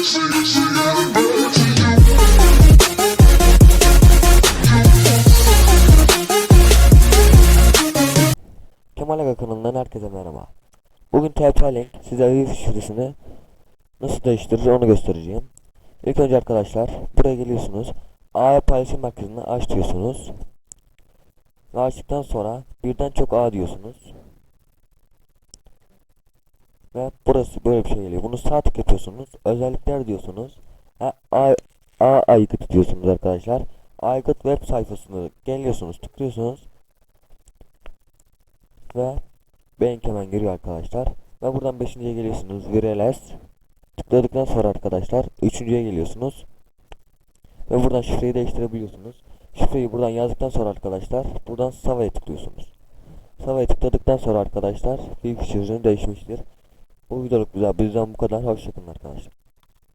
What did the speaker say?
Kemal Aga kanalından herkese merhaba. Bugün TP-Link size ayı şifresini nasıl değiştirir onu göstereceğim. İlk önce arkadaşlar buraya geliyorsunuz. A'ya paylaşım merkezini aç diyorsunuz. Ve açtıktan sonra birden çok A diyorsunuz. Ve burası böyle bir şey geliyor. Bunu sağ tık yapıyorsunuz. Özellikler diyorsunuz. A, A, aygıt diyorsunuz arkadaşlar. Aygıt web sayfasını geliyorsunuz tıklıyorsunuz. Ve Bank hemen giriyor arkadaşlar. Ve buradan 5.ye geliyorsunuz. Virales. Tıkladıktan sonra arkadaşlar 3.ye geliyorsunuz. Ve buradan şifreyi değiştirebiliyorsunuz. Şifreyi buradan yazdıktan sonra arkadaşlar buradan Sava'ya tıklıyorsunuz. Sava'ya tıkladıktan sonra arkadaşlar büyük şifrenin değişmiştir. Bu videoluk güzel. Bizden bu kadar. Hoşçakalın arkadaşlar.